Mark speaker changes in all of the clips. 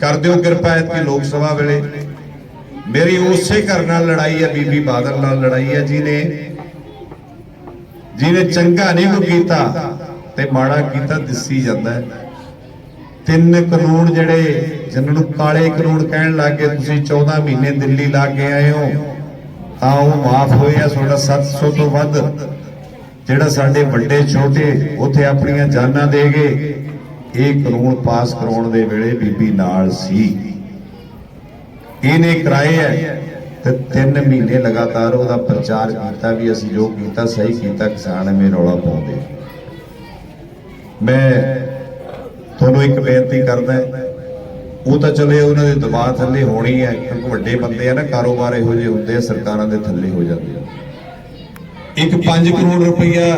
Speaker 1: ਕਰ ਦਿਓ ਕਿਰਪਾ ਐਤਕੀ ਲੋਕ ਸਭਾ ਵੇਲੇ। ਮੇਰੀ ਉਸੇ ਘਰ ਨਾਲ ਲੜਾਈ ਹੈ ਬੀਬੀ ਬਾਦਲ ਨਾਲ ਲੜਾਈ ਹੈ ਜਿਹਨੇ ਜਿਹਨੇ ਚੰਗਾ ਨਹੀਂ ਕੋ ਕੀਤਾ ਤੇ ਮਾੜਾ ਕੀਤਾ ਦਿਸੀ ਜਾਂਦਾ ਹੈ। ਤਿੰਨ ਕਾਨੂੰਨ ਜਿਹੜੇ ਜਿਨ੍ਹਾਂ ਨੂੰ ਕਾਲੇ ਕਾਨੂੰਨ ਕਹਿਣ ਲੱਗੇ ਤੁਸੀਂ 14 ਮਹੀਨੇ ਦਿੱਲੀ ਲਾ ਕੇ ਆਏ ਹੋ, ਤਾਂ ਉਹ ਮਾਫ ਹੋਏ ਆ ਤੁਹਾਡਾ 700 ਤੋਂ ਵੱਧ। ਜਿਹੜਾ ਸਾਡੇ ਵੱਡੇ ਛੋਟੇ ਉੱਥੇ ਆਪਣੀਆਂ ਜਾਨਾਂ ਦੇ ਗਏ ਇਹ ਕਾਨੂੰਨ ਪਾਸ ਕਰਾਉਣ ਦੇ ਵੇਲੇ ਬੀਬੀ ਨਾਲ ਸੀ। ਇਹਨੇ ਕਰਾਏ ਹੈ ਤੇ 3 ਮਹੀਨੇ ਲਗਾਤਾਰ ਉਹਦਾ ਪ੍ਰਚਾਰ ਕੀਤਾ ਵੀ ਅਸੀਂ ਜੋ ਕੀਤਾ, ਸਹੀ ਕੀਤਾ, ਕਿਸਾਨ ਐਵੇਂ ਰੌਲਾ ਪਾਉਂਦੇ। ਮੈਂ ਤੁਹਾਨੂੰ ਇੱਕ ਬੇਨਤੀ ਕਰਦਾ ਉਹ ਤਾਂ ਚਲੇ ਉਹਨਾਂ ਦੇ ਦਬਾਅ ਥੱਲੇ ਹੋਣੀ ਹੈ, ਕਿਉਂਕਿ ਵੱਡੇ ਬੰਦੇ ਆ ਨਾ, ਕਾਰੋਬਾਰ ਇਹੋ ਜਿਹੇ ਹੁੰਦੇ ਆ, ਸਰਕਾਰਾਂ ਦੇ ਥੱਲੇ ਹੋ ਜਾਂਦੇ ਆ। ਇੱਕ 5 ਕਰੋੜ ਰੁਪਈਆ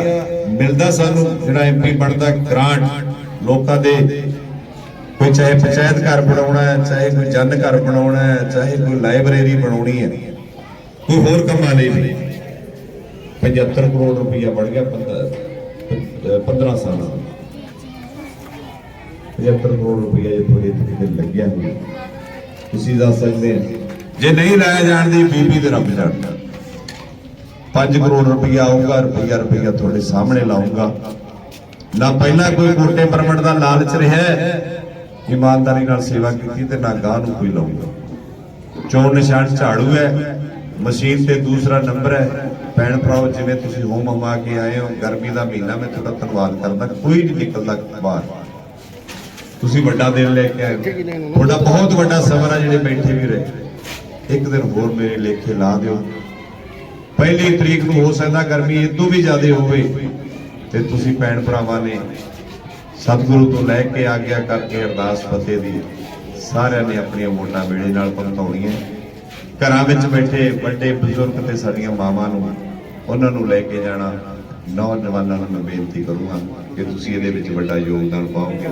Speaker 1: ਮਿਲਦਾ ਸਾਨੂੰ, ਜਿਹੜਾ ਐਮਪੀ ਬਣਦਾ, ਗ੍ਰਾਂਟ। ਲੋਕਾਂ ਦੇ ਕੋਈ ਚਾਹੇ ਪੰਚਾਇਤ ਘਰ ਬਣਾਉਣਾ ਹੈ, ਚਾਹੇ ਕੋਈ ਜਨ ਘਰ ਬਣਾਉਣਾ ਹੈ, ਚਾਹੇ ਕੋਈ ਲਾਇਬ੍ਰੇਰੀ ਬਣਾਉਣੀ ਹੈ, ਕੋਈ ਹੋਰ ਕੰਮਾਂ ਲਈ ਵੀ 75 ਕਰੋੜ ਰੁਪਈਆ ਬਣ ਗਿਆ 15 ਸਾਲਾਂ ਦਾ 75 ਕਰੋੜ ਰੁਪਈਆ ਜੇ ਤੁਹਾਡੇ ਇੱਥੇ ਲੱਗਿਆ ਹੋਵੇ ਤੁਸੀਂ ਦੱਸ ਸਕਦੇ ਆ ਜੇ ਨਹੀਂ ਲਾਇਆ ਜਾਣ ਦੀ ਬੀਬੀ ਤੇ ਰੱਬ ਜਾਣਦਾ। 5 ਕਰੋੜ ਰੁਪਈਆ ਆਊਗਾ, ਰੁਪਈਆ ਰੁਪਈਆ ਤੁਹਾਡੇ ਸਾਹਮਣੇ ਲਾਊਂਗਾ। ਨਾ ਪਹਿਲਾਂ ਕੋਈ ਕੋਟੇ ਪਰਮਟ ਦਾ ਲਾਲਚ ਰਿਹਾ ਇਮਾਨਦਾਰੀ ਨਾਲ ਸੇਵਾ ਕੀਤੀ ਤੇ ਨਾ ਗਾਹ ਨੂੰ ਕੋਈ ਲਾਊਗਾ ਚੋਣ ਨਿਸ਼ਾਨ ਝਾੜੂ ਹੈ, ਮਸ਼ੀਨ ਤੇ ਦੂਸਰਾ ਨੰਬਰ ਹੈ, ਭੈਣ ਭਰਾਓ, ਜਿਵੇਂ ਤੁਸੀਂ ਹੋਮ ਹਮਾ ਕੇ ਆਏ ਹੋ, ਗਰਮੀ ਦਾ ਮਹੀਨਾ ਮੈਂ ਤੁਹਾਡਾ ਧੰਨਵਾਦ ਕਰਦਾ, ਕੋਈ ਨਹੀਂ ਨਿਕਲਦਾ ਬਾਹਰ। ਤੁਸੀਂ ਵੱਡਾ ਦਿਨ ਲੈ ਕੇ ਆਏ ਤੁਹਾਡਾ ਬਹੁਤ ਵੱਡਾ ਸਬਰ ਹੈ ਜਿਹੜੇ ਬੈਠੇ ਵੀ ਰਹੇ। ਇੱਕ ਦਿਨ ਹੋਰ ਮੇਰੇ ਲੇਖੇ ਲਾ ਦਿਓ। ਪਹਿਲੀ ਤਰੀਕ ਨੂੰ ਹੋ ਸਕਦਾ ਗਰਮੀ ਇਦੋਂ ਵੀ ਜ਼ਿਆਦਾ ਹੋਵੇ ਤੇ ਤੁਸੀਂ ਭੈਣ ਭਰਾਵਾਂ ਨੇ ਸਤਿਗੁਰੂ ਤੋਂ ਲੈ ਕੇ ਆਗਿਆ ਕਰਕੇ ਅਰਦਾਸ ਫਤਿਹ ਦੀ ਸਾਰਿਆਂ ਨੇ ਆਪਣੀਆਂ ਵੋਟਾਂ ਵੇਲੇ ਨਾਲ ਭੁਗਤਾਉਣੀਆਂ ਘਰਾਂ ਵਿੱਚ ਬੈਠੇ ਵੱਡੇ ਬਜ਼ੁਰਗ ਤੇ ਸਾਡੀਆਂ ਮਾਵਾਂ ਨੂੰ, ਉਹਨਾਂ ਨੂੰ ਲੈ ਕੇ ਜਾਣਾ, ਨੌਜਵਾਨਾਂ ਨੂੰ ਮੈਂ ਬੇਨਤੀ ਕਰੂੰਗਾ ਕਿ ਤੁਸੀਂ ਇਹਦੇ ਵਿੱਚ ਵੱਡਾ ਯੋਗਦਾਨ ਪਾਓਗੇ।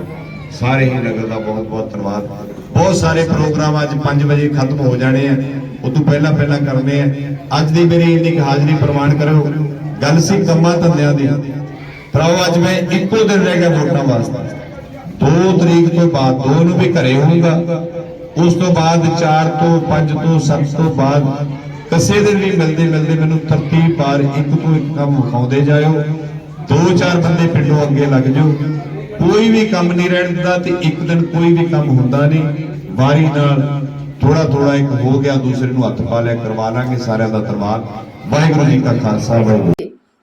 Speaker 1: ਸਾਰੇ ਹੀ ਨਗਰ ਦਾ ਬਹੁਤ ਬਹੁਤ ਧੰਨਵਾਦ। ਬਹੁਤ ਸਾਰੇ ਪ੍ਰੋਗਰਾਮ ਅੱਜ 5 ਵਜੇ ਖਤਮ ਹੋ ਜਾਣੇ ਆ। ਉਦੋਂ ਪਹਿਲਾਂ ਪਹਿਲਾਂ ਕਰਨੇ ਆ। ਅੱਜ ਦੀ ਮੇਰੀ ਇੰਨੀ ਹਾਜ਼ਰੀ ਪ੍ਰਮਾਣ ਕਰੋ ਗੱਲ ਸੀ ਕੰਮਾਂ ਧੰਦਿਆਂ ਦੀ। ਭਰਾਓ ਅੱਜ ਮੈਂ ਇੱਕੋ ਦਿਨ ਰਹਿ ਗਿਆ ਵੋਟਾਂ ਵਾਸਤੇ। 2 ਤਰੀਕ ਤੋਂ ਬਾਅਦ 2 ਨੂੰ ਵੀ ਘਰੇ ਹੋਊਗਾ। ਉਸ ਤੋਂ ਬਾਅਦ 4 ਤੋਂ 5 ਤੋਂ 7 ਤੋਂ ਬਾਅਦ ਕਿਸੇ ਦਿਨ ਵੀ ਮਿਲਦੇ ਮਿਲਦੇ ਮੈਨੂੰ ਤਰਤੀਬ ਪਾਰ ਇੱਕ ਤੋਂ ਇੱਕ ਕੰਮ ਵਿਖਾਉਂਦੇ ਜਾਇਓ। ਦੋ ਚਾਰ ਬੰਦੇ ਪਿੰਡੋਂ ਅੱਗੇ ਲੱਗ ਜਾਓ। ਕੋਈ ਵੀ ਕੰਮ ਨਹੀਂ ਰਹਿਣ ਦਿੰਦਾ ਤੇ ਇੱਕ ਦਿਨ ਕੋਈ ਵੀ ਕੰਮ ਹੁੰਦਾ ਨਹੀਂ। ਵਾਰੀ ਨਾਲ ਥੋੜਾ ਥੋੜਾ ਇੱਕ ਹੋ ਗਿਆ, ਦੂਸਰੇ ਨੂੰ ਹੱਥ ਪਾ ਲਿਆ, ਕਰਵਾ ਲਾਂਗੇ ਸਾਰਿਆਂ ਦਾ ਧੰਨਵਾਦ। ਵਾਹਿਗੁਰੂ ਜੀ ਕਾ ਖਾਲਸਾ, ਵਾਹਿਗੁਰੂ